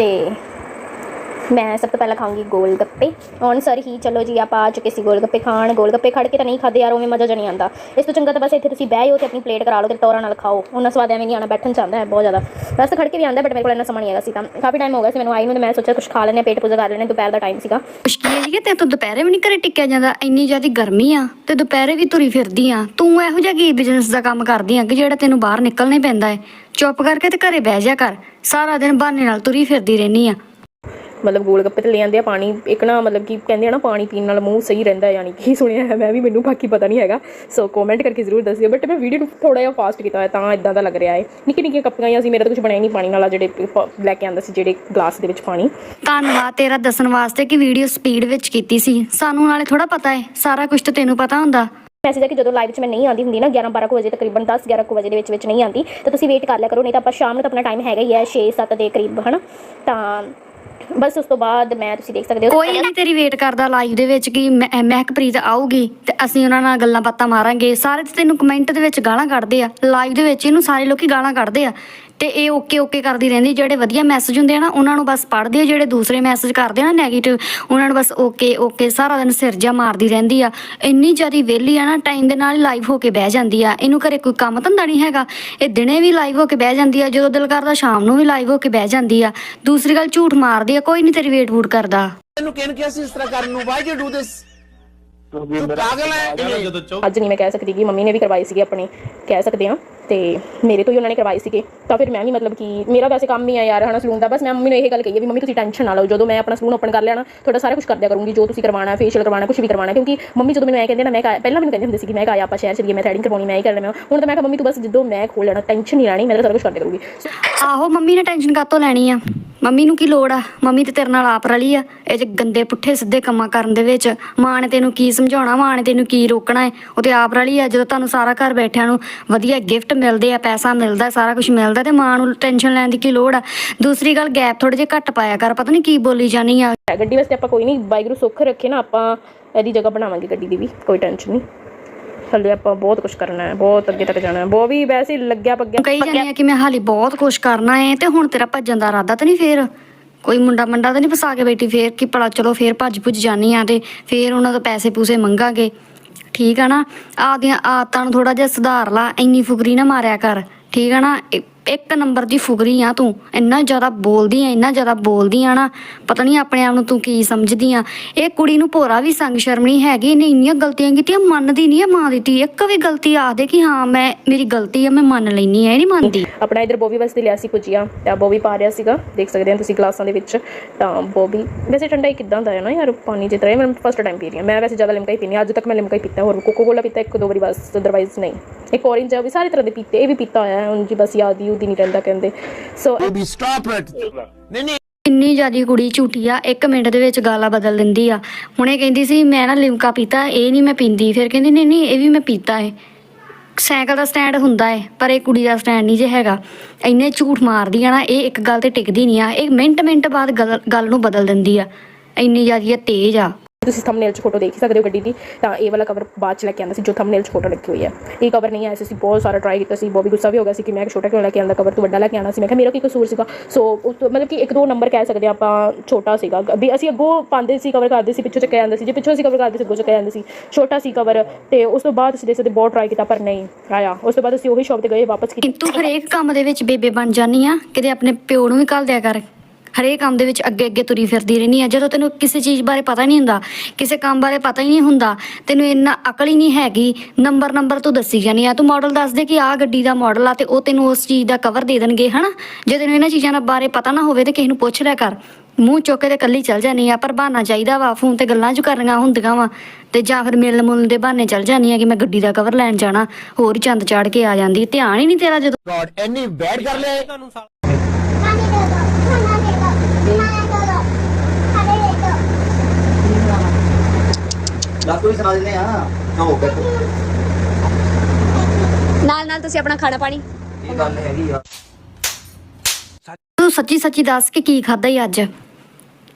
ਤੇ ਮੈਂ ਸਭ ਤੋਂ ਪਹਿਲਾਂ ਖਾਵਾਂਗੀ ਗੋਲ ਗੱਪੇ ਔਨ ਸਰ ਹੀ, ਚਲੋ ਜੀ, ਆਪਾਂ ਆ ਚੁੱਕੇ ਸੀ ਗੋਲ ਗੱਪੇ ਖਾਣ। ਗੋਲ ਗੱਪੇ ਖੜ ਕੇ ਤਾਂ ਨਹੀਂ ਖਾਦੇ ਯਾਰ, ਉਵੇਂ ਮਜ਼ਾ ਜਿਹਾ ਨਹੀਂ ਆਉਂਦਾ। ਇਸ ਤੋਂ ਚੰਗਾ ਤਾਂ ਬਸ ਇੱਥੇ ਤੁਸੀਂ ਬਹਿ ਜਾਓ ਤੇ ਆਪਣੀ ਪਲੇਟ ਕਰਾ ਲਓ ਤੇ ਟੋਰਾਂ ਨਾਲ ਖਾਓ। ਉਹਨਾਂ ਸਵਾਦ ਐਵੇਂ ਨਹੀਂ ਆਣਾ ਬੈਠਣ ਚਾਹੁੰਦਾ ਹੈ ਬਹੁਤ ਜ਼ਿਆਦਾ। ਬਸ ਖੜ ਕੇ ਵੀ ਆਉਂਦਾ ਬਟ ਮੇਰੇ ਕੋਲ ਇੰਨਾ ਸਮਾਂ ਨਹੀਂ ਹੈਗਾ ਸੀ ਤਾਂ। ਕਾਫੀ ਟਾਈਮ ਹੋ ਗਿਆ ਸੀ ਮੈਨੂੰ ਆਈ ਨੂੰ ਤੇ ਮੈਂ ਸੋਚਿਆ ਕੁਝ ਖਾ ਲੈਣੇ ਪੇਟ ਪੂਜਾ ਕਰ ਲੈਣੇ ਦੁਪਹਿਰ ਦਾ ਟਾਈਮ ਸੀਗਾ। ਮੁਸ਼ਕਿਲ ਹੈ ਕਿ ਤੇ ਤੂੰ ਦੁਪਹਿਰੇ ਵੀ ਨਹੀਂ ਘਰੇ ਟਿਕਿਆ ਜਾਂਦਾ? ਇੰਨੀ ਜ਼ਿਆਦਾ ਗਰਮੀ ਆ, ਤੇ ਦੁਪਹਿਰੇ ਵੀ ਤੁਰੀ ਫਿਰਦੀ ਆ। ਤੂੰ ਇਹੋ ਜਿਹਾ ਕੀ ਬਿਜ਼ਨਸ ਦਾ ਕੰਮ ਕਰਦੀ ਆ ਕਿ ਜਿਹੜਾ ਤੈਨੂੰ ਬਾਹਰ ਨਿਕਲਣਾ ਹੀ ਪੈਂਦਾ ਹੈ? ਚੁੱਪ ਕਰਕੇ ਤੇ ਘਰੇ ਬਹਿ ਜਾ ਕਰ। ਸਾਰਾ ਦਿਨ ਬਹਾਨੇ ਨਾਲ ਤੁਰੀ ਫਿਰਦੀ ਰਹਿਨੀ ਆ। ਮਤਲਬ ਗੋਲ ਗੱਪੇ ਤੇ ਲੈ ਆਂਦੇ ਆ ਪਾਣੀ ਇੱਕ ਨਾ ਮਤਲਬ ਕਿ ਕਹਿੰਦੇ ਆ ਨਾ ਪਾਣੀ ਪੀਣ ਨਾਲ ਮੂੰਹ ਸਹੀ ਰਹਿੰਦਾ ਯਾਨੀ ਕਿ ਸੁਣਿਆ ਹੈ ਮੈਂ ਵੀ ਮੈਨੂੰ ਬਾਕੀ ਪਤਾ ਨਹੀਂ ਹੈਗਾ। ਸੋ ਕਮੈਂਟ ਕਰਕੇ ਜ਼ਰੂਰ ਦੱਸਿਓ ਬਟ ਮੈਂ ਵੀਡੀਓ ਨੂੰ ਥੋੜਾ ਜਿਹਾ ਫਾਸਟ ਕੀਤਾ ਹੋਇਆ ਤਾਂ ਇਦਾਂ ਦਾ ਲੱਗ ਰਿਹਾ ਹੈ ਨਿੱਕੀ ਨਿੱਕੀਆਂ ਕੱਪੀਆਂ ਸੀ ਮੇਰਾ ਤਾਂ ਕੁਝ ਬਣਿਆ ਨਹੀਂ ਪਾਣੀ ਨਾਲ ਜਿਹੜੇ ਲੈ ਕੇ ਆਂਦਾ ਸੀ ਜਿਹੜੇ ਗਲਾਸ ਦੇ ਵਿੱਚ ਪਾਣੀ। ਧੰਨਵਾਦ ਤੇਰਾ ਦੱਸਣ ਵਾਸਤੇ ਕਿ ਵੀਡੀਓ ਸਪੀਡ ਵਿੱਚ ਕੀਤੀ ਸੀ। ਸਾਨੂੰ ਨਾਲੇ ਥੋੜਾ ਪਤਾ ਹੈ ਸਾਰਾ ਕੁਝ ਤਾਂ ਤੈਨੂੰ ਪਤਾ ਹੁੰਦਾ। ਮੈਸੇਜ ਹੈ ਕਿ ਜਦੋਂ ਲਾਈਵ 'ਚ ਮੈਂ ਨਹੀਂ ਆਉਂਦੀ ਹੁੰਦੀ ਨਾ 11 12 ਕੁ ਵਜੇ ਤਕਰੀਬਨ 10 11 ਕੁ ਵਜੇ ਦੇ ਵਿੱਚ ਵਿੱਚ ਨਹੀਂ ਆਉਂਦੀ ਤਾਂ ਤੁਸੀਂ ਵੇਟ ਕਰ ਲਿਆ ਕਰੋ ਨਹੀਂ ਤਾਂ ਆਪਾਂ ਸ਼ਾਮ ਨੂੰ ਤਾਂ ਆਪਣਾ ਟਾਈਮ ਹੈਗਾ ਹੀ ਹੈ 6 7 ਦੇ ਕਰੀਬ ਹਨਾ? ਤਾਂ ਬਸ ਉਸ ਤੋਂ ਬਾਅਦ ਮੈਂ ਤੁਸੀਂ ਦੇਖ ਸਕਦੇ ਹੋ ਕੋਈ ਨਹੀਂ ਤੇਰੀ ਵੇਟ ਕਰਦਾ ਲਾਈਵ ਦੇ ਵਿੱਚ ਕਿ ਮਹਿਕਪ੍ਰੀਤ ਆਊਗੀ ਤੇ ਅਸੀਂ ਉਹਨਾਂ ਨਾਲ ਗੱਲਾਂ ਬਾਤਾਂ ਮਾਰਾਂਗੇ। ਸਾਰੇ ਤੈਨੂੰ ਕਮੈਂਟ ਦੇ ਵਿੱਚ ਗਾਲਾਂ ਕੱਢਦੇ ਆ। ਲਾਈਵ ਦੇ ਵਿੱਚ ਇਹਨੂੰ ਸਾਰੇ ਲੋਕੀ ਗਾਲਾਂ ਕੱਢਦੇ ਆ। ਤੇ ਇਹ ਓਕੇ ਓਕੇ ਕਰਦੀ ਰਹਿੰਦੀ ਜਿਹੜੇ ਵਧੀਆ ਮੈਸੇਜ ਹੁੰਦੇ ਆ ਨਾ ਉਹਨਾਂ ਨੂੰ ਬਸ ਪੜ੍ਹਦੇ ਆ ਜਿਹੜੇ ਦੂਸਰੇ ਮੈਸੇਜ ਕਰਦੇ ਆ ਨਾ 네ਗੇਟਿਵ ਉਹਨਾਂ ਨੂੰ ਬਸ ਓਕੇ ਓਕੇ ਸਾਰਾ ਦਿਨ ਸਿਰ ਜਾ ਮਾਰਦੀ ਰਹਿੰਦੀ ਆ। ਇੰਨੀ ਜ਼ਿਆਦੀ ਵਿਹਲੀ ਆ ਨਾ ਟਾਈਮ ਦੇ ਨਾਲ ਲਾਈਵ ਹੋ ਕੇ ਬਹਿ ਜਾਂਦੀ ਆ। ਇਹਨੂੰ ਘਰੇ ਕੋਈ ਕੰਮ ਧੰਦਾ ਨਹੀਂ ਹੈਗਾ। ਇਹ ਦਿਨੇ ਵੀ ਲਾਈਵ ਹੋ ਕੇ ਬਹਿ ਜਾਂਦੀ ਆ ਜਦੋਂ ਦਿਲ ਕਰਦਾ ਸ਼ਾਮ ਨੂੰ ਵੀ ਲਾਈਵ ਹੋ ਕੇ ਬਹਿ ਜਾਂਦੀ ਆ। ਦੂਸਰੀ ਗੱਲ ਝੂਠ ਮਾਰਦੀ ਆ ਕੋਈ ਨਹੀਂ ਤੇਰੀ ਵੇਟ ਵੂਟ ਕਰਦਾ। ਤੈਨੂੰ ਕਿਹਨ ਕਿਹਾ ਸੀ ਇਸ ਤਰ੍ਹਾਂ ਕਰਨ ਨੂੰ? ਵਾਈ ਯੂ ਡੂ ਦਿਸ ਤੂੰ ਪਾਗਲ ਹੈ ਅੱਜ ਨਹੀਂ ਮੈਂ ਕਹਿ ਸਕਦੀ ਕਿ ਮੰਮੀ ਨੇ ਵੀ ਕਰਵਾਈ ਸੀਗੀ ਆਪਣੀ। ਕਹਿ ਸਕਦੇ ਆ। ਤੇ ਮੇਰੇ ਤੋਂ ਹੀ ਉਹਨਾਂ ਨੇ ਕਰਵਾਈ ਸੀਗੇ। ਤਾਂ ਫਿਰ ਮੈਂ ਵੀ ਮਤਲਬ ਕਿ ਮੇਰਾ ਵੈਸੇ ਕੰਮ ਹੀ ਆ ਯਾਰ, ਹਨਾ ਸਲੂਨ ਦਾ। ਬਸ ਮੈਂ ਮੰਮੀ ਨੂੰ ਇਹ ਗੱਲ ਕਹੀ ਹੈ ਵੀ ਮੰਮੀ, ਤੁਸੀਂ ਟੈਨਸ਼ਨ ਨਾ ਲਓ। ਜਦੋਂ ਮੈਂ ਆਪਣਾ ਸਲੂਨ ਓਪਨ ਕਰ ਲਿਆ ਨਾ, ਤੁਹਾਡਾ ਸਾਰਾ ਕੁਝ ਕਰ ਦਿਆ ਕਰੂੰਗੀ। ਜੋ ਤੁਸੀਂ ਕਰਵਾਉਣਾ ਫੇਸ਼ੀਅਲ ਕਰਵਾਉਣਾ ਕੁਝ ਵੀ ਕਰਵਾਉਣਾ। ਕਿਉਂਕਿ ਮੰਮੀ ਜਦੋਂ ਮੈਨੂੰ ਐ ਕਹਿੰਦੇ ਨਾ, ਮੈਂ ਕਿਹਾ- ਪਹਿਲਾਂ ਮੈਨੂੰ ਕਹਿੰਦੇ ਹੁੰਦੇ ਸੀ ਕਿ ਮੈਂ ਕਿਹਾ ਆਪਾਂ ਸ਼ਹਿਰ ਚਲੀਏ, ਮੈਂ ਥ੍ਰੈਡਿੰਗ ਕਰਵਾਉਣੀ, ਮੈਂ ਇਹ ਕਰ ਲੈਣਾ ਹੁਣ ਤਾਂ ਮੈਂ ਕਿਹਾ, ਮੰਮੀ, ਤੂੰ ਬਸ ਜਦੋਂ ਮੈਂ ਖੋਲ ਲੈਣਾ ਟੈਨਸ਼ਨ ਨਹੀਂ ਲੈਣੀ, ਮੈਂ ਤਾਂ ਸਾਰਾ ਕੁਝ ਕਰ ਦਿਆ ਕਰੂੰਗੀ। ਆਹੋ, ਮੰਮੀ ਨੇ ਟੈਨਸ਼ਨ ਕਾਤੋਂ ਲੈਣੀ ਆ? ਮੰਮੀ ਨੂੰ ਕੀ ਲੋੜ ਆ? ਮੰਮੀ ਤੇ ਤੇਰੇ ਨਾਲ ਆਪ ਰਲੀ ਆ। ਇਹ ਜੇ ਗੰਦੇ ਪੁੱਠੇ ਸਿੱਧੇ ਕੰਮਾਂ ਕਰਨ ਦੇ ਵਿੱਚ, ਮਾਂ ਨੇ ਤੈਨੂੰ ਕੀ ਸਮਝਾਉਣਾ, ਮਾਂ ਨੇ ਤੈਨੂੰ ਕੀ ਰੋਕਣਾ ਹੈ ਉਹ ਤੇ ਆਪ ਰਲੀ ਆ, ਜਦੋਂ ਤੁਹਾਨੂੰ ਸਾਰਾ ਘਰ ਬੈਠਿਆਂ ਨੂੰ ਵਧੀਆ ਗਿਫਟ ਮਿਲਦੇ ਆ ਪੈਸਾ ਮਿਲਦਾ ਸਾਰਾ ਕੁਝ ਮਿਲਦਾ ਤੇ ਮਾਂ ਨੂੰ ਟੈਨਸ਼ਨ ਲੈਣ ਦੀ ਕੀ ਲੋੜ ਆ? ਦੂਸਰੀ ਗੱਲ ਗੈਪ ਥੋੜੇ ਜਿਹਾ ਘੱਟ ਪਾਇਆ ਕਰ ਪਤਾ ਨਹੀਂ ਕੀ ਬੋਲੀ ਜਾਨੀ ਆ। ਗੱਡੀ ਵਾਸਤੇ ਆਪਾਂ ਕੋਈ ਨਹੀਂ ਵਾਹਿਗੁਰੂ ਸੁੱਖ ਰੱਖੇ ਨਾ ਆਪਾਂ ਇਹਦੀ ਜਗ੍ਹਾ ਬਣਾਵਾਂਗੇ ਗੱਡੀ ਦੀ ਵੀ ਕੋਈ ਟੈਨਸ਼ਨ ਨਹੀਂ ਹਲੇ ਆਪਾਂ ਬਹੁਤ ਕੁਝ ਕਰਨਾ ਹੈ ਬਹੁਤ ਅੱਗੇ ਤੱਕ ਜਾਣਾ ਹੈ। ਬਹੁਤ ਵੀ ਵੈਸੇ ਲੱਗਿਆ ਪੱਗਿਆ। ਕਹੀ ਜਾਂਦੀ ਆ ਕਿ ਮੈਂ ਹਾਲੇ ਬਹੁਤ ਕੁਝ ਕਰਨਾ ਹੈ ਤੇ ਹੁਣ ਤੇਰਾ ਭੱਜਣ ਦਾ ਇਰਾਦਾ ਤਾਂ ਨਹੀਂ ਫੇਰ? ਕੋਈ ਮੁੰਡਾ ਮੰਡਾ ਤਾਂ ਨਹੀਂ ਫਸਾ ਕੇ ਬੈਠੀ ਫੇਰ ਕਿ ਭਲਾ ਚਲੋ ਫੇਰ ਭੱਜ ਭੁੱਜ ਜਾਨੀ ਆ ਤੇ ਫੇਰ ਉਹਨਾਂ ਤੋਂ ਪੈਸੇ ਪੂਸੇ ਮੰਗਾਂਗੇ। ਠੀਕ ਆ ਨਾ? ਆਪਦੀਆਂ ਆਦਤਾਂ ਨੂੰ ਥੋੜਾ ਜਿਹਾ ਸੁਧਾਰ ਲਾ, ਇੰਨੀ ਫੁਕਰੀ ਨਾ ਮਾਰਿਆ ਕਰ। ਠੀਕ ਆ ਨਾ? ਇੱਕ ਨੰਬਰ ਦੀ ਫੁਕਰੀ ਆ ਤੂੰ। ਇੰਨਾ ਜ਼ਿਆਦਾ ਬੋਲਦੀ ਆ, ਇੰਨਾ ਜ਼ਿਆਦਾ ਬੋਲਦੀ ਆ ਨਾ। ਪਤਾ ਨਹੀਂ ਆਪਣੇ ਆਪ ਨੂੰ ਤੂੰ ਕੀ ਸਮਝਦੀ ਆ। ਇਹ ਕੁੜੀ ਨੂੰ ਭੋਰਾ ਵੀ ਸੰਗ ਸ਼ਰਮ ਨਹੀਂ ਹੈਗੀ, ਇਹਨੇ ਇੰਨੀਆਂ ਗਲਤੀਆਂ ਕੀਤੀਆਂ, ਮੰਨਦੀ ਨਹੀਂ ਆ ਮਾਂ ਦੀ ਧੀ ਇੱਕ ਵੀ ਗਲਤੀ ਆਖਦੇ ਕਿ ਹਾਂ, ਮੈਂ, ਮੇਰੀ ਗਲਤੀ ਆ, ਮੈਂ ਮੰਨ ਲੈਣੀ ਆ, ਇਹ ਨਹੀਂ ਮੰਨਦੀ। ਆਪਣਾ ਇਧਰ ਬੋਬੀ ਵਾਸਤੇ ਲਿਆ ਸੀ ਭੁਜੀਆ, ਤਾਂ ਬੋਬੀ ਪਾ ਰਿਹਾ ਸੀਗਾ। ਦੇਖ ਸਕਦੇ ਹੋ ਤੁਸੀਂ ਗਲਾਸਾਂ ਦੇ ਵਿੱਚ, ਤਾਂ ਬੋਬੀ ਵੈਸੇ ਠੰਡਾ ਹੀ ਕਿਦਾਂ ਦਾ ਹੈ ਨਾ ਯਾਰ, ਪਾਣੀ ਜਿਸ ਤਰ੍ਹਾਂ ਮੈਂ ਫਸਟ ਟਾਈਮ ਪੀ ਰਹੀ ਹਾਂ। ਮੈਂ ਵੈਸੇ ਜ਼ਿਆਦਾ ਲਿਮਕਾ ਹੀ ਪੀਨੀ ਅੱਜ ਤੱਕ ਮੈਂ ਲਿਮਕਾ ਹੀ ਪੀਤਾ, ਹੋਰ ਕੋਕੋ ਕੋਲਾ ਪੀਤਾ ਇੱਕ ਦੋ ਵਾਰੀ ਬਸ ਅਦਰਵਾਈਜ਼ ਨਹੀਂ। ਇੱਕ orange ਆ ਵੀ ਸਾਰੇ ਤਰ੍ਹਾਂ ਦੇ ਪੀਤੇ, ਇਹ ਵੀ ਪੀਤਾ ਹੋਇਆ ਹੈ ਹੁਣ ਜੀ ਬਸ ਯਾਦ ਹੀ ਉਹਦੀ ਨਹੀਂ ਰਹਿੰਦਾ ਕਹਿੰਦੇ। ਸੋ ਬੇਬੀ ਸਟਾਪ ਇਟ ਨਹੀਂ ਨਹੀਂ। ਇੰਨੀ ਜ਼ਿਆਦੀ ਕੁੜੀ ਝੂਠੀ ਆ ਇੱਕ ਮਿੰਟ ਦੇ ਵਿੱਚ ਗਾਲਾਂ ਬਦਲ ਦਿੰਦੀ ਆ। ਹੁਣੇ ਕਹਿੰਦੀ ਸੀ ਮੈਂ ਨਾ ਲਿਮਕਾ ਪੀਤਾ ਇਹ ਨਹੀਂ ਮੈਂ ਪੀਂਦੀ। ਫਿਰ ਕਹਿੰਦੀ ਨਹੀਂ ਨਹੀਂ ਇਹ ਵੀ ਮੈਂ ਪੀਤਾ ਏ। ਸਾਈਕਲ ਦਾ ਸਟੈਂਡ ਹੁੰਦਾ ਏ ਪਰ ਇਹ ਕੁੜੀ ਦਾ ਸਟੈਂਡ ਨਹੀਂ ਜੇ ਹੈਗਾ। ਇੰਨੇ ਝੂਠ ਮਾਰਦੀ ਆ ਨਾ ਇਹ ਇੱਕ ਗੱਲ ਤੇ ਟਿਕਦੀ ਨਹੀਂ ਆ। ਇਹ ਮਿੰਟ ਮਿੰਟ ਬਾਅਦ ਗੱਲ ਗੱਲ ਨੂੰ ਬਦਲ ਦਿੰਦੀ ਆ। ਇੰਨੀ ਜ਼ਿਆਦੀ ਤੇਜ਼ ਆ। ਤੁਸੀਂ ਥੰਬਨੇਲ 'ਚ ਫੋਟੋ ਦੇਖ ਹੀ ਸਕਦੇ ਹੋ ਗੱਡੀ ਦੀ, ਤਾਂ ਇਹ ਵਾਲਾ ਕਵਰ ਬਾਅਦ 'ਚ ਲੈ ਕੇ ਆਂਦਾ ਸੀ, ਜੋ ਥੰਬਨੇਲ 'ਚ ਫੋਟੋ ਲੱਗੀ ਹੋਈ ਹੈ। ਇਹ ਕਵਰ ਨਹੀਂ ਆਇਆ ਸੀ, ਅਸੀਂ ਬਹੁਤ ਸਾਰਾ ਟਰਾਈ ਕੀਤਾ ਸੀ ਬੋਬੀ ਗੁੱਸਾ ਵੀ ਹੋ ਗਿਆ ਸੀ ਕਿ ਮੈਂ ਛੋਟਾ ਕਿਉਂ ਲੈ ਕੇ ਆਂਦਾ ਕਵਰ ਤੂੰ ਵੱਡਾ ਲੈ ਕੇ ਆਣਾ ਸੀ। ਮੈਂ ਕਿਹਾ, ਮੇਰਾ ਕੀ ਕਸੂਰ ਸੀਗਾ? ਸੋ ਉਸ ਤੋਂ ਮਤਲਬ ਕਿ ਇੱਕ ਦੋ ਨੰਬਰ ਕਹਿ ਸਕਦੇ ਆਪਾਂ, ਛੋਟਾ ਸੀਗਾ। ਵੀ ਅਸੀਂ ਅੱਗੋਂ ਪਾਉਂਦੇ ਸੀ ਕਵਰ ਕਰਦੇ ਸੀ, ਪਿੱਛੋਂ ਚੱਕਿਆ ਜਾਂਦਾ ਸੀ। ਜੇ ਪਿੱਛੋਂ ਅਸੀਂ ਕਵਰ ਕਰਦੇ ਸੀ, ਅੱਗੋਂ ਚੱਕਿਆ ਜਾਂਦਾ ਸੀ। ਛੋਟਾ ਸੀ ਕਵਰ ਤੇ ਉਸ ਤੋਂ ਬਾਅਦ ਅਸੀਂ ਦੇ ਸਕਦੇ ਬਹੁਤ ਟਰਾਈ ਕੀਤਾ, ਪਰ ਨਹੀਂ ਆਇਆ। ਉਸ ਤੋਂ ਬਾਅਦ ਅਸੀਂ ਉਹੀ ਸ਼ਾਪ ਤੇ ਗਏ, ਵਾਪਸ ਕੀਤੀ। ਤੂੰ ਹਰੇਕ ਕੰਮ ਦੇ ਵਿੱਚ ਬੇਬੇ ਬਣ ਜਾਨੀ ਆ। ਕਿਤੇ ਆਪਣੇ ਪਿਓ ਨੂੰ ਵੀ ਘੱਲ ਦਿਆ ਕਰ। ਹਰੇਕ ਕੰਮ ਦੇ ਵਿੱਚ ਅੱਗੇ ਅੱਗੇ ਤੁਰੀ ਫਿਰਦੀ ਰਹਿਨੀ ਆ। ਜਦੋਂ ਤੈਨੂੰ ਕਿਸੇ ਚੀਜ਼ ਬਾਰੇ ਪਤਾ ਨਹੀਂ ਹੁੰਦਾ ਕਿਸੇ ਕੰਮ ਬਾਰੇ ਪਤਾ ਹੀ ਨਹੀਂ ਹੁੰਦਾ ਤੈਨੂੰ ਇੰਨਾ ਅਕਲ ਹੀ ਨਹੀਂ ਹੈਗੀ ਨੰਬਰ ਨੰਬਰ ਤੂੰ ਦੱਸੀ ਜਾਨੀ ਆ। ਤੂੰ ਮਾਡਲ ਦੱਸ ਦੇ ਕਿ ਆਹ ਗੱਡੀ ਦਾ ਮਾਡਲ ਆ ਤੇ ਉਹ ਤੈਨੂੰ ਉਸ ਚੀਜ਼ ਦਾ ਕਵਰ ਦੇ ਦੇਣਗੇ ਹਨਾ? ਜੇ ਤੈਨੂੰ ਇਹਨਾਂ ਚੀਜ਼ਾਂ ਦਾ ਬਾਰੇ ਪਤਾ ਨਾ ਹੋਵੇ ਤੇ ਕਿਸੇ ਨੂੰ ਪੁੱਛ ਲਿਆ ਕਰ। ਮੂੰਹ ਚੁੱਕ ਕੇ ਤੇ ਕੱਲੀ ਚੱਲ ਜਾਨੀ ਆ ਪਰ ਬਹਾਨਾ ਚਾਹੀਦਾ ਵਾ ਫੋਨ ਤੇ ਗੱਲਾਂ ਚ ਕਰਨੀਆਂ ਹੁੰਦੀਆਂ ਵਾ। ਤੇ ਜਾਂ ਫਿਰ ਮਿਲਣ ਮੁਲਣ ਦੇ ਬਹਾਨੇ ਚੱਲ ਜਾਨੀ ਆ ਕਿ ਮੈਂ ਗੱਡੀ ਦਾ ਕਵਰ ਲੈਣ ਜਾਣਾ ਹੋਰ ਹੀ ਚੰਦ ਚਾੜ ਕੇ ਆ ਜਾਂਦੀ। ਧਿਆਨ ਹੀ ਨਹੀਂ ਤੇਰਾ ਜਦੋਂ ਐਨੀ ਬੈਡ ਕਰ ਲੈ ਦੱਸ ਕੋਈ ਸੁਣਾ ਦਿੰਦੇ ਆ। ਹਾਂ ਹੋ ਗਿਆ ਤੂੰ। ਨਾਲ ਨਾਲ ਤੁਸੀਂ ਆਪਣਾ ਖਾਣਾ ਪਾਣੀ। ਇਹ ਗੱਲ ਹੈਗੀ ਆ। ਤੂੰ ਸੱਚੀ ਸੱਚੀ ਦੱਸ ਕਿ ਕੀ ਖਾਦਾ ਹੀ ਅੱਜ?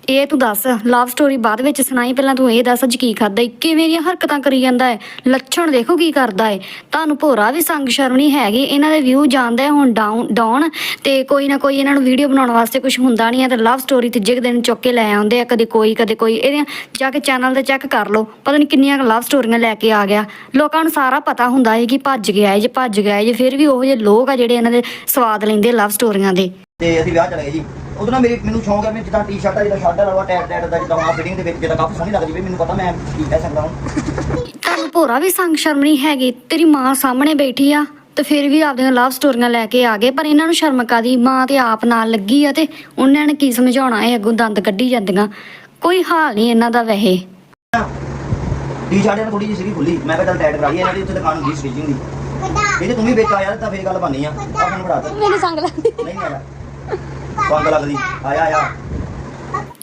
ਇਹ ਤੂੰ ਦੱਸ ਲਵ ਸਟੋਰੀ ਬਾਅਦ ਵਿੱਚ ਸੁਣਾਈ, ਪਹਿਲਾਂ ਤੂੰ ਇਹ ਦੱਸ ਅੱਜ ਕੀ ਖਾਦਾ ਏ ਕਿਵੇਂ ਦੀਆਂ ਹਰਕਤਾਂ ਕਰੀ ਜਾਂਦਾ ਹੈ? ਲੱਛਣ ਦੇਖੋ ਕੀ ਕਰਦਾ ਹੈ। ਤੁਹਾਨੂੰ ਭੋਰਾ ਵੀ ਸੰਗ ਸ਼ਰਮ ਨਹੀਂ ਹੈਗੀ, ਇਹਨਾਂ ਦੇ ਵਿਊ ਜਾਂਦਾ ਹੈ ਹੁਣ ਡਾਊਨ ਡਾਊਨ ਤੇ ਕੋਈ ਨਾ ਕੋਈ ਇਹਨਾਂ ਨੂੰ ਵੀਡੀਓ ਬਣਾਉਣ ਵਾਸਤੇ ਕੁਝ ਹੁੰਦਾ ਨਹੀਂ ਹੈ ਤੇ ਲਵ ਸਟੋਰੀ ਤੀਜੇ ਕੁ ਦਿਨ ਚੁੱਕ ਕੇ ਲੈ ਆਉਂਦੇ ਆ, ਕਦੇ ਕੋਈ ਕਦੇ ਕੋਈ, ਇਹਦੇ ਜਾ ਕੇ ਚੈਨਲ ਤੇ ਚੈੱਕ ਕਰ ਲਓ, ਪਤਾ ਨਹੀਂ ਕਿੰਨੀਆਂ ਲਵ ਸਟੋਰੀਆਂ ਲੈ ਕੇ ਆ ਗਿਆ। ਲੋਕਾਂ ਨੂੰ ਸਾਰਾ ਪਤਾ ਹੁੰਦਾ ਹੈ ਕਿ ਭੱਜ ਗਿਆ ਹੈ, ਜੇ ਭੱਜ ਗਿਆ ਹੈ, ਜੇ ਫਿਰ ਵੀ ਉਹੋ ਜਿਹੇ ਲੋਕ ਆ ਜਿਹੜੇ ਇਹਨਾਂ ਦੇ ਸਵਾਦ ਲੈਂਦੇ ਲਵ ਸਟੋਰੀਆਂ ਦੇ। ਤੇ ਅਸੀਂ ਵਿਆਹ ਚਲੇ ਗਏ ਜੀ। ਉਦੋਂ ਨਾ ਮੇਰੀ ਮੈਨੂੰ ਸ਼ੌਂਕ ਹੈ ਮੈਂ ਜਿੱਦਾਂ ਟੀ-ਸ਼ਰਟ ਆ ਜਿੱਦਾਂ ਸ਼ਰਟ ਵਾਲਾ ਟੈਟ ਟੈਟ ਦਾ ਜਿੱਦਾਂ ਆ ਫਿਟਿੰਗ ਦੇ ਵਿੱਚ ਜਿੱਦਾਂ ਕਾਫੀ ਸੋਹਣੀ ਲੱਗਦੀ ਵੀ ਮੈਨੂੰ ਪਤਾ ਮੈਂ ਕੀ ਕਹਿ ਸਕਦਾ ਹੁਣ। ਤੁਹਾਨੂੰ ਭੋਰਾ ਵੀ ਸੰਗ ਸ਼ਰਮ ਨਹੀਂ ਹੈਗੀ? ਤੇਰੀ ਮਾਂ ਸਾਹਮਣੇ ਬੈਠੀ ਆ ਤੇ ਫਿਰ ਵੀ ਆਪਦੀਆਂ ਲਵ ਸਟੋਰੀਆਂ ਲੈ ਕੇ ਆ ਗਏ ਪਰ ਇਹਨਾਂ ਨੂੰ ਸ਼ਰਮ ਕਾਦੀ ਮਾਂ ਤੇ ਆਪ ਨਾਲ ਲੱਗੀ ਆ ਤੇ ਉਹਨਾਂ ਨੇ ਕੀ ਸਮਝਾਉਣਾ? ਇਹ ਅੱਗੋਂ ਦੰਦ ਕੱਢੀ ਜਾਂਦੀਆਂ। ਕੋਈ ਹਾਲ ਨਹੀਂ ਇਹਨਾਂ ਦਾ ਵੈਸੇ। ਟੀ-ਸ਼ਰਟ ਇਹਨਾਂ ਥੋੜੀ ਜਿਹੀ ਸੀਗੀ ਖੁੱਲੀ ਮੈਂ ਕਿਹਾ ਚੱਲ ਟੈਟ ਕਰਾ ਲਈਏ ਇਹਨਾਂ ਦੀ ਉੱਥੇ ਦੁਕਾਨ ਹੁੰਦੀ ਸਟਿਚਿੰਗ ਦੀ। ਇਹ ਜੇ ਤੂੰ ਵੀ ਵਿੱਚ ਆ ਯਾਰ ਤਾਂ ਫੇਰ ਗੱਲ ਬਣਨੀ ਆ। ਆ ਮੈਨੂੰ ਫੜਾ ਦੇ। ਮੈਨੂੰ ਸੰਗ ਲੱਗਦੀ। ਨਹੀਂ ਆਇਆ ਸੰਗ ਲੱਗਦੀ ਆਇਆ ਆਇਆ।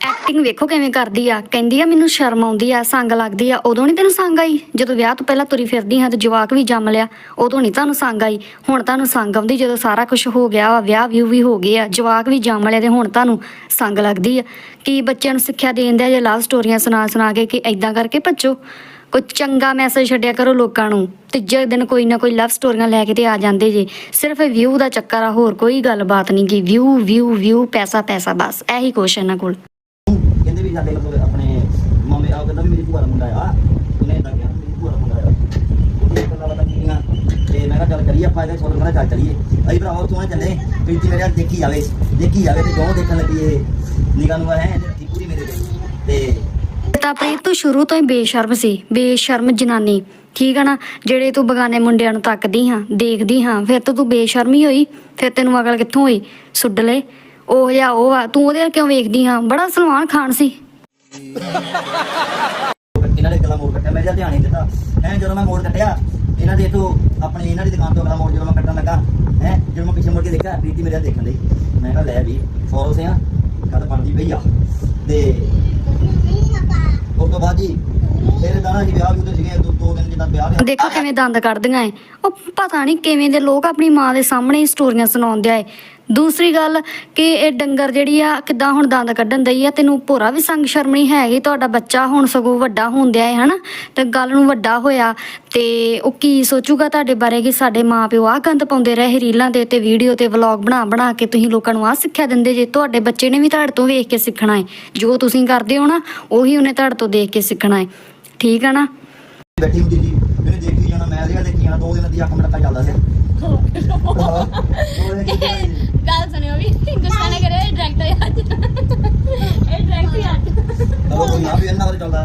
ਐਕਟਿੰਗ ਵੇਖੋ ਕਿਵੇਂ ਕਰਦੀ ਆ। ਕਹਿੰਦੀ ਆ, ਮੈਨੂੰ ਸ਼ਰਮ ਆਉਂਦੀ ਆ, ਸੰਗ ਲੱਗਦੀ ਆ। ਉਦੋਂ ਨਹੀਂ ਤੈਨੂੰ ਸੰਗ ਆਈ? ਜਦੋਂ ਵਿਆਹ ਤੋਂ ਪਹਿਲਾਂ ਤੁਰੀ ਫਿਰਦੀ ਹਾਂ ਤੇ ਜਵਾਕ ਵੀ ਜੰਮ ਲਿਆ, ਉਦੋਂ ਨਹੀਂ ਤੁਹਾਨੂੰ ਸੰਗ ਆਈ? ਹੁਣ ਤੁਹਾਨੂੰ ਸੰਗ ਆਉਂਦੀ, ਜਦੋਂ ਸਾਰਾ ਕੁਝ ਹੋ ਗਿਆ ਵਾ, ਵਿਆਹ ਵਿਊ ਵੀ ਹੋ ਗਏ ਆ, ਜਵਾਕ ਵੀ ਜੰਮ ਲਿਆ ਤੇ ਹੁਣ ਤੁਹਾਨੂੰ ਸੰਗ ਲੱਗਦੀ ਆ। ਕੀ ਬੱਚਿਆਂ ਨੂੰ ਸਿੱਖਿਆ ਦੇਣ ਦੇ ਜੇ ਲਵ ਸਟੋਰੀਆਂ ਸੁਣਾ ਸੁਣਾ ਕੇ ਕਿ ਐਦਾਂ ਕਰਕੇ ਭੱਜੋ? ਕੋਈ ਚੰਗਾ ਮੈਸੇਜ ਛੱਡਿਆ ਕਰੋ ਲੋਕਾਂ ਨੂੰ। ਤੀਜੇ ਦਿਨ ਕੋਈ ਨਾ ਕੋਈ ਲਵ ਸਟੋਰੀਆਂ ਲੈ ਕੇ ਤੇ ਆ ਜਾਂਦੇ ਜੇ, ਸਿਰਫ ਵਿਊ ਦਾ ਚੱਕਰ ਆ, ਹੋਰ ਕੋਈ ਗੱਲਬਾਤ ਨਹੀਂ ਕਿ ਵਿਊ ਵਿਊ ਵਿਊ ਪੈਸਾ ਪੈਸਾ, ਬਸ। ਇਹੀ ਕੁਛ ਇਹਨਾਂ ਕੋਲ। ਕਹਿੰਦੇ ਵੀ ਸਾਡੇ ਮਤਲਬ ਆਪਣੇ ਮਾਮੇ ਆ ਕਹਿੰਦਾ ਵੀ ਮੇਰੀ ਭੂਆ ਦਾ ਮੁੰਡਾ ਆ। ਉਹਨੇ ਇਦਾਂ ਕਿਹਾ, ਮੇਰੀ ਭੂਆ ਦਾ ਮੁੰਡਾ ਆ। ਉਹਦੀ ਗੱਲਾਂ ਬਾਤਾਂ ਕੀਤੀਆਂ। ਤੇ ਮੈਂ ਕਿਹਾ, ਚੱਲ ਚੱਲੀਏ ਆਪਾਂ ਇਹਦੇ ਸੋਲ ਕਹਿੰਦਾ ਚੱਲ ਚੱਲੀਏ। ਅਸੀਂ ਭਰਾ ਉਹ ਤੋਂ ਚੱਲੇ। ਪ੍ਰੀਤੀ ਮੇਰੇ ਨਾਲ ਦੇਖੀ ਜਾਵੇ ਦੇਖੀ ਜਾਵੇ ਤੇ ਜੋ ਦੇਖਣ ਲੱਗੀ ਇਹ ਨਿਗਾਹ ਨੂੰ ਹੈ ਤੇ ਪੂਰੀ ਮੇਰੇ ਤੇ ਤੇ। ਤਾਂ ਪ੍ਰੀਤ ਤੂੰ ਸ਼ੁਰੂ ਤੋਂ ਹੀ ਬੇਸ਼ਰਮ ਸੀ, ਬੇਸ਼ਰਮ ਜਨਾਨੀ। ਠੀਕ ਆ ਨਾ? ਜਿਹੜੇ ਤੂੰ ਬਗਾਨੇ ਮੁੰਡਿਆਂ ਨੂੰ ਤੱਕਦੀ ਹਾਂ, ਦੇਖਦੀ ਹਾਂ, ਫਿਰ ਤਾਂ ਤੂੰ ਬੇਸ਼ਰਮ ਹੀ ਹੋਈ, ਫਿਰ ਤੈਨੂੰ ਅਕਲ ਕਿੱਥੋਂ ਹੋਈ? ਸੁੱਡਲੇ ਉਹ ਜਿਹਾ ਉਹ ਆ, ਤੂੰ ਉਹਦੇ ਵੱਲ ਕਿਉਂ ਵੇਖਦੀ ਹਾਂ? ਬੜਾ ਸਲਮਾਨ ਖਾਨ ਸੀ। ਇਹਨਾਂ ਦੇ ਗਲਾ ਮੋੜ ਕੱਟਿਆ ਮੇਰੇ ਧਿਆਨ ਨਹੀਂ ਦਿੱਤਾ। ਐ ਜਦੋਂ ਮੈਂ ਮੋੜ ਕੱਟਿਆ, ਇਹਨਾਂ ਦੇ ਤੋਂ ਆਪਣੇ ਇਹਨਾਂ ਦੀ ਦੁਕਾਨ ਤੋਂ ਅਗਲਾ ਮੋੜ ਜਦੋਂ ਮੈਂ ਕੱਟਣ ਲੱਗਾ, ਹੈ, ਜਦੋਂ ਮੈਂ ਪਿੱਛੇ ਮੁੜ ਕੇ ਦੇਖਿਆ, ਪ੍ਰੀਤੀ ਮੇਰੇ ਵੱਲ ਦੇਖਣ ਲਈ ਮੈਂ ਕਿਹਾ, ਲੈ ਵੀ ਫੋਲੋ ਸਿਆ, ਗੱਲ ਬਣਦੀ ਪਈ ਆ। ਤੇ ਉਸ ਤੋਂ ਬਾਅਦ ਜੀ ਫਿਰ ਦਾਣਾ ਜੀ ਵਿਆਹ ਵੀ ਉਹਦੇ ਸੀਗੇ, ਦੋ ਦੋ ਦਿਨ ਜਿੱਦਾਂ ਵਿਆਹ ਦੇ ਦੇਖੋ ਕਿਵੇਂ ਦੰਦ ਕੱਢਦੀਆਂ ਏ। ਉਹ ਪਤਾ ਨਹੀਂ ਕਿਵੇਂ ਦੇ ਲੋਕ ਆਪਣੀ ਮਾਂ ਦੇ ਸਾਹਮਣੇ ਹੀ ਸਟੋਰੀਆਂ ਸੁਣਾਉਂਦੇ ਆਏ ਦੂਸਰੀ ਗੱਲ ਕਿ ਇਹ ਡੰਗਰ ਜਿਹੜੀ ਆ, ਕਿਦਾਂ ਹੁਣ ਦੰਦ ਕੱਢਣ ਦਈ ਆ, ਤੈਨੂੰ ਭੋਰਾ ਵੀ ਸੰਗ ਸ਼ਰਮ ਨਹੀਂ ਹੈਗੀ? ਤੁਹਾਡਾ ਬੱਚਾ ਹੁਣ ਸਗੋਂ ਵੱਡਾ ਹੁੰਦਿਆ ਏ, ਹਨਾ? ਤੇ ਗੱਲ ਨੂੰ ਵੱਡਾ ਹੋਇਆ ਤੇ ਉਹ ਕੀ ਸੋਚੂਗਾ ਤੁਹਾਡੇ ਬਾਰੇ ਕਿ ਸਾਡੇ ਮਾਪਿਓ ਆ ਗੰਦ ਪਾਉਂਦੇ ਰਹੇ ਰੀਲਾਂ ਦੇ ਤੇ ਵੀਡੀਓ ਤੇ ਵਲੌਗ ਬਣਾ ਬਣਾ ਕੇ ਤੁਸੀਂ ਲੋਕਾਂ ਨੂੰ ਆ ਸਿੱਖਿਆ ਦਿੰਦੇ ਜੇ? ਤੁਹਾਡੇ ਬੱਚੇ ਨੇ ਵੀ ਤੁਹਾਡੇ ਤੋਂ ਵੇਖ ਕੇ ਸਿੱਖਣਾ ਏ। ਜੋ ਤੁਸੀਂ ਕਰਦੇ ਹੋ ਨਾ, ਉਹੀ ਉਹਨੇ ਤੁਹਾਡੇ ਤੋਂ ਦੇਖ ਕੇ ਸਿੱਖਣਾ ਏ। ਠੀਕ ਆ ਨਾ? ਬੈਠੀ ਹੁੰਦੀ ਜੀ ਮੈਨੂੰ ਦੇਖੀ ਜਾਣਾ, ਮੈਂ ਇਹਦੇ ਦੇਖੀ ਜਾਣਾ ਦੋ ਦਿਨ ਦੀ ਅੱਖ ਮਟਕਾ ਚੱਲਦਾ ਸੀ। ਗੱਲ ਸੁਣਿਓ ਵੀ ਗੁੱਸਾ ਨਾ ਕਰਿਓ ਡਾਇਰੈਕਟ ਹੈ ਅੱਜ ਇਹ ਡਾਇਰੈਕਟ ਹੀ ਅੱਜ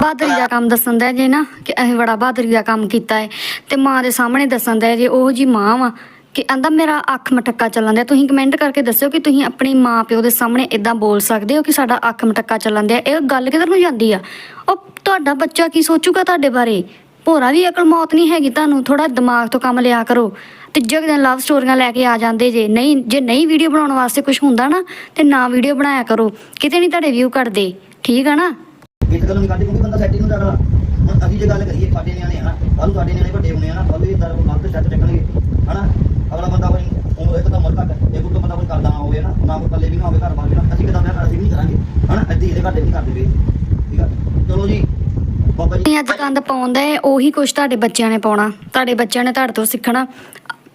ਬਹਾਦਰੀ ਦਾ ਕੰਮ ਦੱਸਣ ਦਾ ਜੇ ਨਾ, ਕਿ ਅਸੀਂ ਬੜਾ ਬਹਾਦਰੀ ਦਾ ਕੰਮ ਕੀਤਾ ਹੈ। ਤੇ ਮਾਂ ਦੇ ਸਾਹਮਣੇ ਦੱਸਣ ਦਾ ਜੇ ਉਹ ਜੀ ਮਾਂ ਵਾ, ਕਿ ਆਂਦਾ ਮੇਰਾ ਅੱਖ ਮਟੱਕਾ ਚੱਲਣ ਦਿਆ। ਤੁਸੀਂ ਕਮੈਂਟ ਕਰਕੇ ਦੱਸਿਓ ਕਿ ਤੁਸੀਂ ਆਪਣੀ ਮਾਂ ਪਿਓ ਦੇ ਸਾਹਮਣੇ ਇਦਾਂ ਬੋਲ ਸਕਦੇ ਹੋ ਕਿ ਸਾਡਾ ਅੱਖ ਮਟੱਕਾ ਚੱਲਣ ਦਿਆ। ਇਹ ਗੱਲ ਕਿਧਰ ਨੂੰ ਜਾਂਦੀ ਆ? ਉਹ ਤੁਹਾਡਾ ਬੱਚਾ ਕੀ ਸੋਚੂਗਾ ਤੁਹਾਡੇ ਬਾਰੇ? ਭੋਰਾ ਵੀ ਅਕਲ ਮੌਤ ਨਹੀਂ ਹੈਗੀ ਤੁਹਾਨੂੰ। ਥੋੜਾ ਦਿਮਾਗ ਤੋਂ ਕੰਮ ਲਿਆ ਕਰੋ। ਤੀਜੇ ਦਿਨ ਲਵ ਸਟੋਰੀਆਂ ਲੈ ਕੇ ਆ ਜਾਂਦੇ ਜੇ। ਨਹੀਂ ਜੇ ਨਹੀਂ ਵੀਡੀਓ ਬਣਾਉਣ ਵਾਸਤੇ ਕੁਝ ਹੁੰਦਾ ਨਾ ਤੇ ਨਾ ਵੀਡੀਓ ਬਣਾਇਆ ਕਰੋ। ਕਿਤੇ ਨਹੀਂ ਤੁਹਾਡੇ ਵਿਊ ਘਟਦੇ। ਠੀਕ ਆ ਨਾ? ਇੱਕ ਗੱਲ ਨਹੀਂ ਕੱਢੀ ਕਿਉਂਕਿ ਬੰਦਾ ਸੈਟਿੰਗ ਨੂੰ ਅਗਲਾ। ਹੁਣ ਅਸੀਂ ਜੇ ਗੱਲ ਕਰੀਏ ਸਾਡੇ ਨਿਆਣੇ ਹਨਾ? ਕੱਲ ਤੁਹਾਡੇ ਨਿਆਣੇ ਵੱਡੇ ਹੋਣੇ ਹਨਾ? ਕੱਲ ਇਹ ਦਰ ਗਲਤ ਸੈੱਟ ਚੱਕਣਗੇ ਹਨਾ? ਅਗਲਾ ਬੰਦਾ ਕੋਈ ਉਹ ਇੱਕ ਤਾਂ ਮਰ ਘੱਟ ਇਹ ਕੋਈ ਬੰਦਾ ਕੋਈ ਕਰਦਾ ਨਾ ਹੋਵੇ ਨਾ ਨਾ ਕੋਈ ਪੱਲੇ ਵੀ ਨਾ ਹੋਵੇ ਘਰ ਬਾਹਰ ਵੀ ਨਾ ਅਸੀਂ ਕਿਦਾਂ ਵਿਆਹ ਕਰ ਅਸੀਂ ਵੀ ਨਹੀਂ ਕਰਾਂਗੇ ਹਨਾ? ਅੱਧੀ ਇਹਦੇ ਘਾਟੇ ਨਹੀਂ ਕਰਦੇ ਪਏ। ਠੀਕ ਆ? ਚਲੋ ਜੀ ਬਾਬਾ ਜੀ। ਤੁਸੀਂ ਅੱਜ ਕੰਦ ਪਾਉਂਦਾ ਹੈ ਉਹੀ ਕੁਛ ਤੁਹਾਡੇ ਬੱਚਿਆਂ ਨੇ ਪਾਉਣਾ। ਤੁਹਾਡੇ ਬੱਚਿਆਂ ਨੇ ਤੁਹਾਡੇ ਤੋਂ ਸਿੱਖਣਾ।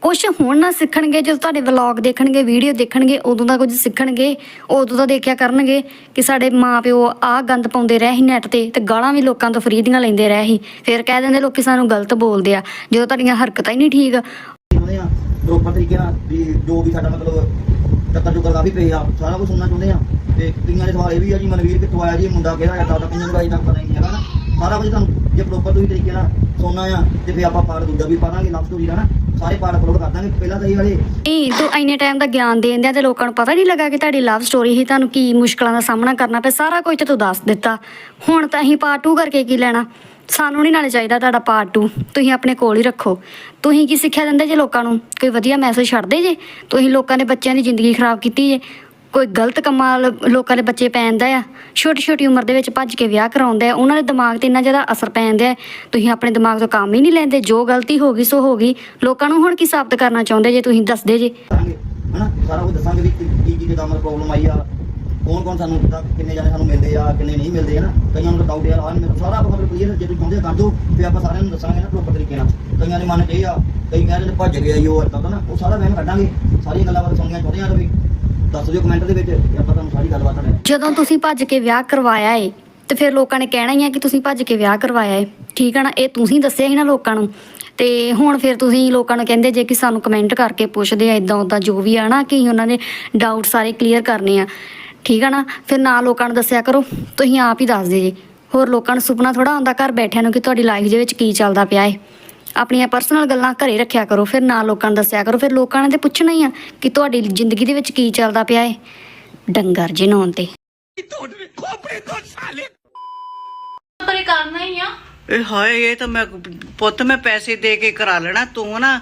ਕੁਛ ਹੁਣ ਨਾ ਸਿੱਖਣਗੇ, ਜਦੋਂ ਤੁਹਾਡੇ ਵਲੌਗ ਦੇਖਣਗੇ ਵੀਡੀਓ ਦੇਖਣਗੇ, ਉਦੋਂ ਦਾ ਕੁਝ ਸਿੱਖਣਗੇ, ਉਦੋਂ ਦਾ ਦੇਖਿਆ ਕਰਨਗੇ ਕਿ ਸਾਡੇ ਮਾਪਿਓ ਆਹ ਗੰਦ ਪਾਉਂਦੇ ਰਹੇ ਸੀ ਨੈਟ ਤੇ ਤੇ ਗਾਲਾਂ ਵੀ ਲੋਕਾਂ ਤੋਂ ਫਰੀ ਦੀਆਂ ਲੈਂਦੇ ਰਹੇ ਸੀ। ਫਿਰ ਕਹਿ ਦਿੰਦੇ ਲੋਕੀ ਸਾਨੂੰ ਗਲਤ ਬੋਲਦੇ ਆ, ਜਦੋਂ ਤੁਹਾਡੀਆਂ ਹਰਕਤਾਂ ਹੀ ਨਹੀਂ ਠੀਕ। ਚਾਹੁੰਦੇ ਆ ਪ੍ਰੋਪਰ ਤਰੀਕੇ ਨਾਲ, ਵੀ ਜੋ ਵੀ ਸਾਡਾ ਮਤਲਬ ਟੱਕਰ ਚੁੱਕਰ ਕਾਫੀ ਪਏ ਆ ਸਾਰਾ ਕੁਝ ਸੁਣਨਾ ਚਾਹੁੰਦੇ ਆ। ਤੇ ਕਈਆਂ ਦੇ ਸਵਾਲ ਇਹ ਵੀ ਆ ਜੀ, ਮਨਵੀਰ ਕਿੱਥੋਂ ਆਇਆ ਜੀ, ਮੁੰਡਾ ਕਿਹੜਾ ਆ ਤਾਂ ਕਈਆਂ ਨੂੰ ਅਜੇ ਤੱਕ ਪਤਾ ਹੀ ਨਹੀਂ ਹੈਗਾ ਨਾ। ਸਾਰਾ ਕੁਝ ਤੁਹਾਨੂੰ ਜੇ ਪ੍ਰੋਪਰ ਤੁਸੀਂ ਤਰੀਕੇ ਨਾਲ ਸੁਣਨਾ ਆ, ਤੇ ਫਿਰ ਆਪਾਂ ਪਾਰਟ ਦੂਜਾ ਵੀ ਪਾਵਾਂਗੇ ਲਵ ਸਟੋਰੀ ਦਾ ਨਾ, ਸਾਰੇ ਪਾਰਟ ਅਪਲੋਡ ਕਰ ਦਾਂਗੇ। ਪਹਿਲਾਂ ਤਾਂ ਇਹ ਵਾਲੇ ਨਹੀਂ, ਤੂੰ ਇੰਨੇ ਟਾਈਮ ਦਾ ਗਿਆਨ ਦੇਣ ਦਿਆਂ ਤੇ ਲੋਕਾਂ ਨੂੰ ਪਤਾ ਨਹੀਂ ਲੱਗਾ ਕਿ ਤੁਹਾਡੀ ਲਵ ਸਟੋਰੀ ਹੀ ਤੁਹਾਨੂੰ ਕੀ ਮੁਸ਼ਕਲਾਂ ਦਾ ਸਾਹਮਣਾ ਕਰਨਾ ਪਿਆ। ਸਾਰਾ ਕੁਝ ਤੇ ਤੂੰ ਦੱਸ ਦਿੱਤਾ। ਹੁਣ ਤਾਂ ਅਸੀਂ ਪਾਰਟ 2 ਕਰਕੇ ਕੀ ਲੈਣਾ? ਸਾਨੂੰ ਨਹੀਂ ਨਾਲੇ ਚਾਹੀਦਾ ਤੁਹਾਡਾ ਪਾਰਟ 2 ਤੁਸੀਂ ਆਪਣੇ ਕੋਲ ਹੀ ਰੱਖੋ। ਤੁਸੀਂ ਕੀ ਸਿੱਖਿਆ ਦਿੰਦੇ ਜੇ ਲੋਕਾਂ ਨੂੰ? ਕੋਈ ਵਧੀਆ ਮੈਸੇਜ ਛੱਡਦੇ ਜੇ? ਤੁਸੀਂ ਲੋਕਾਂ ਦੇ ਬੱਚਿਆਂ ਦੀ ਜ਼ਿੰਦਗੀ ਖਰਾਬ ਕੀਤੀ ਜੇ? ਕੋਈ ਗਲਤ ਕੰਮਾਂ ਵੱਲ ਲੋਕਾਂ ਦੇ ਬੱਚੇ ਪੈਂਦਾ ਆ। ਛੋਟੀ ਛੋਟੀ ਉਮਰ ਦੇ ਵਿੱਚ ਭੱਜ ਕੇ ਵਿਆਹ ਕਰਾਉਂਦੇ ਆ। ਉਹਨਾਂ ਦੇ ਦਿਮਾਗ ਤੇ ਇੰਨਾ ਜ਼ਿਆਦਾ ਅਸਰ ਪੈਂਦਾ ਹੈ ਤੁਸੀਂ ਆਪਣੇ ਦਿਮਾਗ ਤੋਂ ਕੰਮ ਹੀ ਨਹੀਂ ਲੈਂਦੇ। ਜੋ ਗਲਤੀ ਹੋ ਗਈ, ਸੋ ਹੋ ਗਈ। ਲੋਕਾਂ ਨੂੰ ਹੁਣ ਕੀ ਸਾਬਤ ਕਰਨਾ ਚਾਹੁੰਦੇ ਜੇ ਤੁਸੀਂ ਦੱਸਦੇ ਜੇ? ਹਨਾ? ਸਾਰਾ ਕੁਝ ਦੱਸਾਂਗੇ ਵੀ ਕੀ ਕੀ ਕਿਦਾਂ ਮਤਲਬ ਪ੍ਰੋਬਲਮ ਆਈ ਆ। ਕੌਣ ਕੌਣ ਸਾਨੂੰ ਪਤਾ ਕਿੰਨੇ ਜਾਣੇ ਸਾਨੂੰ ਮਿਲਦੇ ਆ, ਕਿੰਨੇ ਨਹੀਂ ਮਿਲਦੇ, ਹਨ? ਕਈਆਂ ਨੂੰ ਡਾਊਟ ਯਾਰ ਆ ਮੈਨੂੰ ਸਾਰਾ ਆਪਾਂ ਮਤਲਬ ਕਲੀਅਰ ਜੇ ਤੁਸੀਂ ਚਾਹੁੰਦੇ ਕਰ ਦਿਓ। ਫਿਰ ਆਪਾਂ ਸਾਰਿਆਂ ਨੂੰ ਦੱਸਾਂਗੇ ਨਾ ਪ੍ਰੋਪਰ ਤਰੀਕੇ ਨਾਲ। ਕਈਆਂ ਦੇ ਮਨ 'ਚ ਇਹ ਆ, ਕਈ ਕਹਿੰਦੇ ਨੇ ਭੱਜ ਗਿਆ ਜੀ ਉਹ ਏਦਾਂ ਨਾ। ਉਹ ਸਾਰਾ ਵਹਿਮ ਕੱਢਾਂਗੇ। ਸਾਰੀਆਂ ਗੱਲਾਂ ਬਾਰੇ ਸੁਣਨੀਆਂ ਚਾਹੁੰਦੇ ਆ ਤਾਂ ਦੱਸ ਦਿਓ ਕਮੈਂਟ ਦੇ ਵਿੱਚ ਆਪਾਂ ਤੁਹਾਨੂੰ ਸਾਰੀ ਗੱਲਬਾਤ ਤੁਹਾਡੇ ਜਦੋਂ ਤੁਸੀਂ ਭੱਜ ਕੇ ਵਿਆਹ ਕਰਵਾਇਆ ਏ, ਤੇ ਫਿਰ ਲੋਕਾਂ ਨੇ ਕਹਿਣਾ ਹੀ ਆ ਕਿ ਤੁਸੀਂ ਭੱਜ ਕੇ ਵਿਆਹ ਕਰਵਾਇਆ ਏ। ਠੀਕ ਆ ਨਾ? ਇਹ ਤੁਸੀਂ ਦੱਸਿਆ ਹੀ ਨਾ ਲੋਕਾਂ ਨੂੰ। ਤੇ ਹੁਣ ਫਿਰ ਤੁਸੀਂ ਲੋਕਾਂ ਨੂੰ ਕਹਿੰਦੇ ਜੇ ਕਿ ਸਾਨੂੰ ਕਮੈਂਟ ਕਰਕੇ ਪੁੱਛਦੇ ਆ ਇਦਾਂ ਉਦਾਂ ਜੋ ਵੀ ਆ ਨਾ, ਕਿ ਉਹਨਾਂ ਨੇ ਡਾਊਟ ਸਾਰੇ ਕਲੀਅਰ ਕਰਨੇ ਆ। ਠੀਕ ਆ ਨਾ? ਫਿਰ ਨਾ ਲੋਕਾਂ ਨੂੰ ਦੱਸਿਆ ਕਰੋ। ਤੁਸੀਂ ਆਪ ਹੀ ਦੱਸ ਦਿਓ ਜੀ। ਹੋਰ ਲੋਕਾਂ ਨੂੰ ਸੁਪਨਾ ਥੋੜਾ ਆਉਂਦਾ ਘਰ ਬੈਠਿਆਂ ਨੂੰ ਕਿ ਤੁਹਾਡੀ ਲਾਈਫ ਦੇ ਵਿੱਚ ਕੀ ਚੱਲਦਾ ਪਿਆ ਏ। ਆਪਣੀਆਂ ਪਰਸਨਲ ਗੱਲਾਂ ਘਰੇ ਰੱਖਿਆ ਕਰੋ ਫਿਰ ਨਾ ਲੋਕਾਂ ਨੂੰ ਦੱਸਿਆ ਕਰੋ ਫਿਰ ਲੋਕਾਂ ਨੇ ਤੇ ਪੁੱਛਣਾ ਹੀ ਆ ਕਿ ਤੁਹਾਡੀ ਜ਼ਿੰਦਗੀ ਦੇ ਵਿੱਚ ਕੀ ਚੱਲਦਾ ਪਿਆ ਏ। ਡੰਗਰ ਜੀ ਨੌਨ ਤੇ। ਪਰ ਇਹ ਕਰਨਾ ਹੀ ਆ। ਇਹ ਹਾਏ ਇਹ ਤਾਂ ਮੈਂ ਪੁੱਤ ਮੈਂ ਪੈਸੇ ਦੇ ਕੇ ਕਰਾ ਲੈਣਾ ਤੂੰ ਨਾ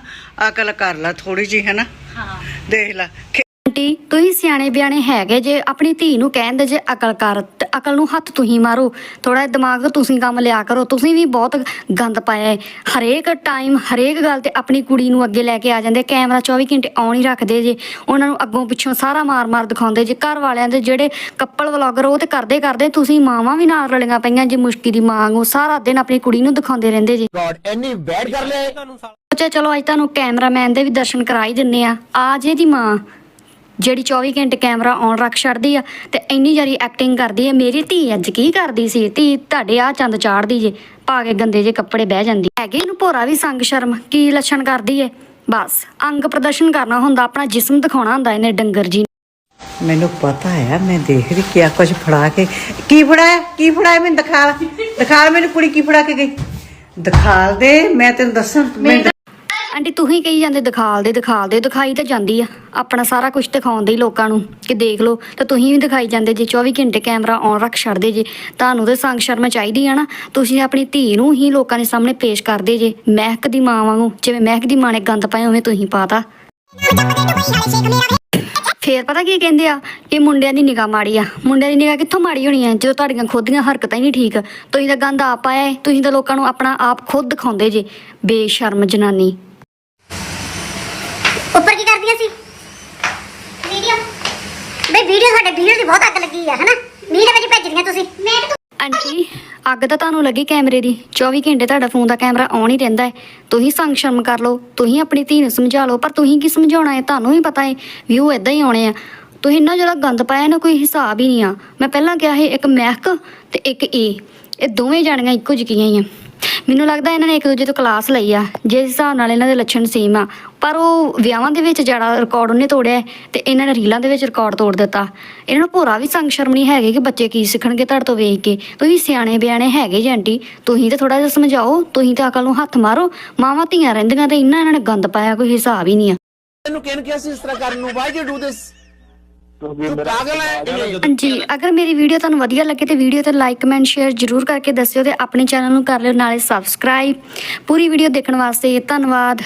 ਅਕਲ ਕਰ ਲੈ ਥੋੜੀ ਜੀ ਹੈ ਨਾ ਹਾਂ। ਦੇਖ ਲੈ ਆਂਟੀ ਤੁਸੀਂ ਸਿਆਣੇ ਬਿਆਣੇ ਹੈਗੇ ਜੇ ਆਪਣੀ ਧੀ ਨੂੰ ਕਹਿੰਦੇ ਜੇ ਅਕਲ ਕਰ। ਅਕਲ ਨੂੰ ਹੱਥ ਤੁਸੀਂ ਮਾਰੋ। ਥੋੜਾ ਦਿਮਾਗ ਤੁਸੀਂ ਕੰਮ ਲਿਆ ਕਰੋ। ਤੁਸੀਂ ਵੀ ਬਹੁਤ ਗੰਦ ਪਾਇਆ ਹੈ। ਹਰੇਕ ਟਾਈਮ ਹਰੇਕ ਗੱਲ ਤੇ ਆਪਣੀ ਕੁੜੀ ਨੂੰ ਅੱਗੇ ਲੈ ਕੇ ਆ ਜਾਂਦੇ। ਕੈਮਰਾ 24 ਘੰਟੇ ਔਨ ਹੀ ਰੱਖਦੇ ਜੇ। ਉਹਨਾਂ ਨੂੰ ਅੱਗੋਂ ਪਿੱਛੋਂ ਸਾਰਾ ਮਾਰ-ਮਾਰ ਦਿਖਾਉਂਦੇ ਜੇ। ਘਰ ਵਾਲਿਆਂ ਦੇ ਜਿਹੜੇ ਕੱਪਲ ਵਲੌਗਰ ਉਹ ਤੇ ਕਰਦੇ ਕਰਦੇ ਤੁਸੀਂ ਮਾਵਾਂ ਵੀ ਨਾਲ ਰਲੀਆਂ ਪਈਆਂ ਜੇ ਮੁਸ਼ਕੀ ਦੀ ਮਾਂਗ ਉਹ ਸਾਰਾ ਦਿਨ ਆਪਣੀ ਕੁੜੀ ਨੂੰ ਦਿਖਾਉਂਦੇ ਰਹਿੰਦੇ ਜੀ। ਗੋਡ ਐਨੀ ਬੈਡ ਕਰ ਲੈ ਸੋਚਿਆ ਚਲੋ ਅੱਜ ਤੁਹਾਨੂੰ ਕੈਮਰਾਮੈਨ ਦੇ ਵੀ ਦਰਸ਼ਨ ਕਰਾ ਹੀ ਦਿੰਨੇ ਆ। ਆ ਜੇ ਦੀ ਮਾਂ। ਜਿਹੜੀ 24 ਘੰਟੇ ਕੈਮਰਾ ਔਨ ਰੱਖ ਛੱਡਦੀ ਆ ਤੇ ਇੰਨੀ ਜਾਰੀ ਐਕਟਿੰਗ ਕਰਦੀ ਹੈ ਮੇਰੀ ਧੀ ਅੱਜ ਕੀ ਕਰਦੀ ਸੀ? ਧੀ ਤੁਹਾਡੇ ਆ ਚੰਦ ਚਾੜਦੀ ਜੇ ਪਾ ਕੇ ਗੰਦੇ ਜੇ ਕੱਪੜੇ ਬਹਿ ਜਾਂਦੀ। ਹੈਗੇ ਇਹਨੂੰ ਭੋਰਾ ਵੀ ਸੰਗ ਸ਼ਰਮ ਕੀ ਲੱਛਣ ਕਰਦੀ ਏ? ਬਸ ਅੰਗ ਪ੍ਰਦਰਸ਼ਨ ਕਰਨਾ ਹੁੰਦਾ ਆਪਣਾ ਜਿਸਮ ਦਿਖਾਉਣਾ ਹੁੰਦਾ ਇਹਨੇ ਡੰਗਰ ਜੀ ਮੈਨੂੰ ਪਤਾ ਹੈ ਮੈਂ ਦੇਖ ਰਹੀ ਕਿਆ ਕੁਝ ਫੜਾ ਕੇ ਕੀ ਫੜਾਇਆ? ਕੀ ਫੜਾਇਆ ਮੈਨੂੰ ਦਿਖਾ ਦਿਖਾ ਮੈਨੂੰ ਕੁੜੀ ਕੀ ਫੜਾ ਕੇ ਗਈ? ਦਿਖਾਲ ਦੇ ਮੈਂ ਤੈਨੂੰ ਦੱਸਾਂ ਮੈਂ ਆਂਟੀ ਤੁਸੀਂ ਕਹੀ ਜਾਂਦੇ, ਦਿਖਾਲ ਦੇ ਦਿਖਾਲ ਦੇ। ਦਿਖਾਈ ਤਾਂ ਜਾਂਦੀ ਆ। ਆਪਣਾ ਸਾਰਾ ਕੁਝ ਦਿਖਾਉਂਦੇ ਹੀ ਲੋਕਾਂ ਨੂੰ ਕਿ ਦੇਖ ਲਓ, ਤਾਂ ਤੁਸੀਂ ਵੀ ਦਿਖਾਈ ਜਾਂਦੇ ਜੇ। 24 ਘੰਟੇ ਕੈਮਰਾ ਔਨ ਰੱਖ ਛੱਡਦੇ ਜੇ। ਤੁਹਾਨੂੰ ਤੇ ਸੰਗ ਸ਼ਰਮ ਚਾਹੀਦੀ ਆ ਨਾ। ਤੁਸੀਂ ਆਪਣੀ ਧੀ ਨੂੰ ਹੀ ਲੋਕਾਂ ਦੇ ਸਾਹਮਣੇ ਪੇਸ਼ ਕਰਦੇ ਜੇ। ਮਹਿਕ ਦੀ ਮਾਂ ਵਾਂਗੂ, ਜਿਵੇਂ ਮਹਿਕ ਦੀ ਮਾਂ ਨੇ ਗੰਦ ਪਾਇਆ ਉਵੇਂ ਤੁਸੀਂ ਪਾਤਾ। ਫੇਰ ਪਤਾ ਕੀ ਕਹਿੰਦੇ ਆ? ਕਿ ਮੁੰਡਿਆਂ ਦੀ ਨਿਗਾਹ ਮਾੜੀ ਆ। ਮੁੰਡਿਆਂ ਦੀ ਨਿਗਾਹ ਕਿੱਥੋਂ ਮਾੜੀ ਹੋਣੀ ਆ? ਜਦੋਂ ਤੁਹਾਡੀਆਂ ਖੁਦ ਦੀਆਂ ਹਰਕਤਾਂ ਹੀ ਨਹੀਂ ਠੀਕ। ਤੁਸੀਂ ਤਾਂ ਗੰਦ ਆਪ ਪਾਇਆ ਤੁਸੀਂ ਤਾਂ ਲੋਕਾਂ ਨੂੰ ਆਪਣਾ ਆਪ ਖੁਦ ਦਿਖਾਉਂਦੇ ਜੇ। ਬੇਸ਼ਰਮ ਜਨਾਨੀ। ਉੱਪਰ ਕੀ ਕਰਦੀਆਂ ਸੀ? ਵੀਡੀਓ। ਬਈ ਵੀਡੀਓ ਸਾਡੇ ਵੀਡੀਓ ਦੀ ਬਹੁਤ ਅੱਗ ਲੱਗੀ ਆ ਹਨਾ? ਮੀਂਹ ਦੇ ਵਿੱਚ ਭੇਜਦੀਆਂ ਤੁਸੀਂ। ਮੈਂ ਆਂਟੀ ਅੱਗ ਤਾਂ ਤੁਹਾਨੂੰ ਲੱਗੀ ਕੈਮਰੇ ਦੀ। 24 ਘੰਟੇ ਤੁਹਾਡਾ ਫੋਨ ਦਾ ਕੈਮਰਾ ਆਨ ਹੀ ਰਹਿੰਦਾ ਹੈ। ਤੁਸੀਂ ਸੰਗ ਸ਼ਰਮ ਕਰ ਲਓ। ਤੁਸੀਂ ਆਪਣੀ ਧੀ ਨੂੰ ਸਮਝਾ ਲਓ ਪਰ ਤੁਸੀਂ ਕੀ ਸਮਝਾਉਣਾ ਹੈ? ਤੁਹਾਨੂੰ ਵੀ ਪਤਾ ਹੈ ਵਿਊ ਇਦਾਂ ਹੀ ਆਉਣੇ ਆ। ਤੁਸੀਂ ਇੰਨਾ ਜਿਹੜਾ ਗੰਦ ਪਾਇਆ ਨਾ ਕੋਈ ਹਿਸਾਬ ਹੀ ਨਹੀਂ ਆ। ਮੈਂ ਪਹਿਲਾਂ ਕਿਹਾ ਸੀ ਇੱਕ ਮਹਿਕ ਤੇ ਇੱਕ ਏ। ਇਹ ਦੋਵੇਂ ਜਾਣੀਆਂ ਇੱਕੋ ਜਿਹੀਆਂ ਹੀ ਆ। ਮੈਨੂੰ ਲੱਗਦਾ ਇਹਨਾਂ ਨੇ ਇੱਕ ਦੂਜੇ ਤੋਂ ਕਲਾਸ ਲਈ ਆ, ਜਿਸ ਹਿਸਾਬ ਨਾਲ ਇਹਨਾਂ ਦੇ ਲੱਛਣ ਸੇਮ ਆ। ਪਰ ਉਹ ਵਿਆਹਾਂ ਦੇ ਵਿੱਚ ਜਿਹੜਾ ਰਿਕਾਰਡ ਉਹਨੇ ਤੋੜਿਆ ਤੇ ਇਹਨਾਂ ਨੇ ਰੀਲਾਂ ਦੇ ਵਿੱਚ ਰਿਕਾਰਡ ਤੋੜ ਦਿੱਤਾ। ਇਹਨਾਂ ਨੂੰ ਭੋਰਾ ਵੀ ਸੰਗ ਸ਼ਰਮ ਨਹੀਂ ਹੈਗੇ ਕਿ ਬੱਚੇ ਕੀ ਸਿੱਖਣਗੇ ਤੁਹਾਡੇ ਤੋਂ ਵੇਖ ਕੇ? ਤੁਸੀਂ ਸਿਆਣੇ ਬਿਆਣੇ ਹੈਗੇ ਜੀ ਆਂਟੀ। ਤੁਸੀਂ ਤਾਂ ਥੋੜਾ ਜਿਹਾ ਸਮਝਾਓ, ਤੁਸੀਂ ਤਾਂ ਅਕਲ ਨੂੰ ਹੱਥ ਮਾਰੋ। ਮਾਵਾਂ ਧੀਆਂ ਰਹਿੰਦੀਆਂ ਤੇ ਇਹਨਾਂ ਇਹਨਾਂ ਨੇ ਗੰਦ ਪਾਇਆ, ਕੋਈ ਹਿਸਾਬ ਹੀ ਨਹੀਂ ਆ। ਤੈਨੂੰ ਕਿਹਨ ਕਿਹਾ ਸੀ ਇਸ ਤਰ੍ਹਾਂ ਕਰਨ ਨੂੰ? ਵਾਈ ਯੂ ਡੂ ਦਿਸ ਕਿਉਂਕਿ ਜੀ ਅਗਰ ਮੇਰੀ ਵੀਡੀਓ ਤੁਹਾਨੂੰ ਵਧੀਆ ਲੱਗੇ ਤੇ ਵੀਡੀਓ ਤੇ ਲਾਈਕ ਕਮੈਂਟ ਸ਼ੇਅਰ ਜਰੂਰ ਕਰਕੇ ਦੱਸਿਓ ਤੇ ਆਪਣੇ ਚੈਨਲ ਨੂੰ ਕਰ ਲਿਓ ਨਾਲੇ ਸਬਸਕ੍ਰਾਈਬ ਪੂਰੀ ਵੀਡੀਓ ਦੇਖਣ ਵਾਸਤੇ ਧੰਨਵਾਦ।